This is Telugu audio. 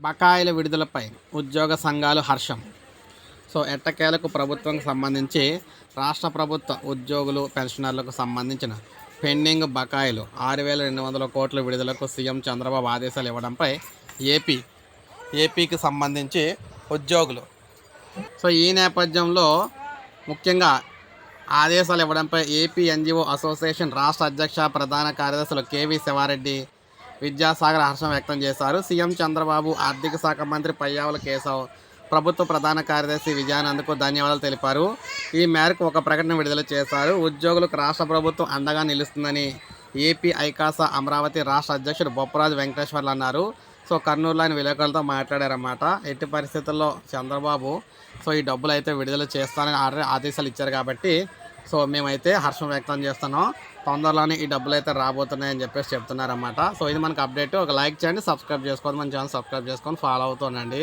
బకాయిల విడుదలపై ఉద్యోగ సంఘాలు హర్షం. సో ఎట్టకేలకు ప్రభుత్వంకు సంబంధించి రాష్ట్ర ప్రభుత్వ ఉద్యోగులు పెన్షనర్లకు సంబంధించిన పెండింగ్ బకాయిలు ఆరు వేల రెండు వందల కోట్ల విడుదలకు సీఎం చంద్రబాబు ఆదేశాలు ఇవ్వడంపై ఏపీ ఏపీకి సంబంధించి ఉద్యోగులు. సో ఈ నేపథ్యంలో ముఖ్యంగా ఆదేశాలు ఇవ్వడంపై ఏపీ ఎన్జిఓ అసోసియేషన్ రాష్ట్ర అధ్యక్ష ప్రధాన కార్యదర్శులు కేవీ శివారెడ్డి విద్యాసాగర్ హర్షం వ్యక్తం చేశారు. సీఎం చంద్రబాబు ఆర్థిక శాఖ మంత్రి పయ్యావుల కేశవ్ ప్రభుత్వ ప్రధాన కార్యదర్శి విజయానంద్కు ధన్యవాదాలు తెలిపారు. ఈ మేరకు ఒక ప్రకటన విడుదల చేశారు. ఉద్యోగులకు రాష్ట్ర ప్రభుత్వం అండగా నిలుస్తుందని ఏపీ ఐకాసా అమరావతి రాష్ట్ర అధ్యక్షుడు బొప్పరాజు వెంకటేశ్వర్లు అన్నారు. సో కర్నూలులోని విలేకరులతో మాట్లాడారన్నమాట. ఎట్టి పరిస్థితుల్లో చంద్రబాబు సో ఈ డబ్బులు అయితే విడుదల చేస్తానని ఆర్డర్ ఆదేశాలు ఇచ్చారు కాబట్టి సో మేమైతే హర్షం వ్యక్తం చేస్తున్నాం. తొందరలోనే ఈ డబ్బులు అయితే రాబోతున్నాయని చెప్పేసి చెప్తున్నారన్నమాట. సో ఇది మనకు అప్డేట్. ఒక లైక్ చేయండి సబ్స్క్రైబ్ చేసుకోండి మన ఛానల్ సబ్స్క్రైబ్ చేసుకొని ఫాలో అవుతుండండి.